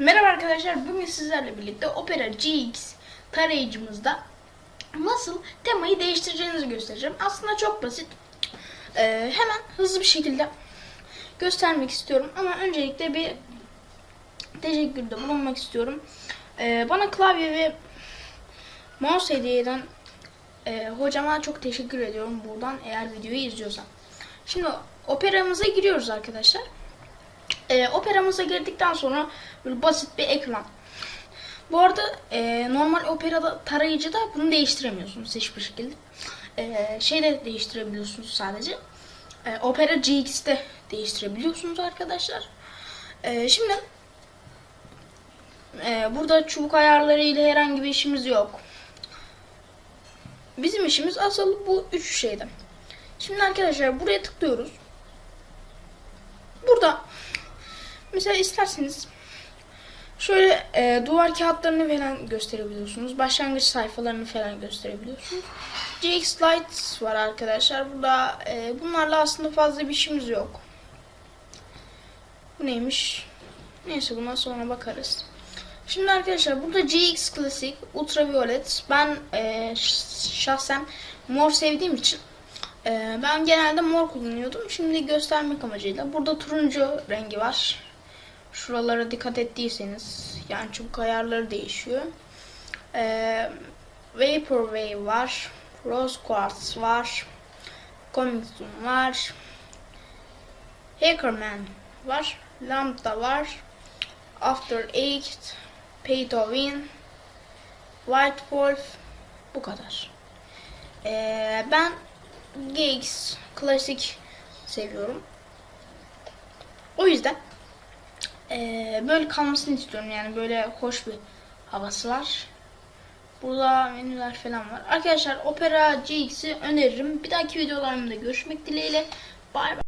Merhaba arkadaşlar, bugün sizlerle birlikte Opera GX tarayıcımızda nasıl temayı değiştireceğinizi göstereceğim. Aslında çok basit. Ee, hemen hızlı bir şekilde göstermek istiyorum ama öncelikle bir teşekkürde bulunmak istiyorum. Ee, bana klavye ve mouse hediye eden e, hocama çok teşekkür ediyorum buradan eğer videoyu izliyorsan. Şimdi operamıza giriyoruz arkadaşlar. E, operamıza girdikten sonra böyle basit bir ekran. Bu arada e, normal operada tarayıcıda bunu değiştiremiyorsunuz hiçbir şekilde. E, şeyde değiştirebiliyorsunuz sadece. E, Opera GX'te değiştirebiliyorsunuz arkadaşlar. E, şimdi e, burada çubuk ayarları ile herhangi bir işimiz yok. Bizim işimiz asıl bu üç şeyden. Şimdi arkadaşlar buraya tıklıyoruz. Burada mesela isterseniz şöyle e, duvar kağıtlarını falan gösterebiliyorsunuz. Başlangıç sayfalarını falan gösterebiliyorsunuz. GX Lights var arkadaşlar. Burada e, bunlarla aslında fazla bir işimiz yok. Bu neymiş? Neyse buna sonra bakarız. Şimdi arkadaşlar burada GX Classic Ultraviolet ben e, şahsen mor sevdiğim için e, ben genelde mor kullanıyordum. Şimdi göstermek amacıyla burada turuncu rengi var. Şuralara dikkat ettiyseniz yani çubuk ayarları değişiyor. E, Vaporwave var. Rose Quartz var. Comic Zoom var. Hackerman var. Lambda var. After Eight Pay to Win, White Wolf bu kadar. Ee, ben GX klasik seviyorum. O yüzden ee, böyle kalmasını istiyorum yani böyle hoş bir havası var. Burada menüler falan var. Arkadaşlar Opera GX'i öneririm. Bir dahaki videolarımda görüşmek dileğiyle. Bay bay.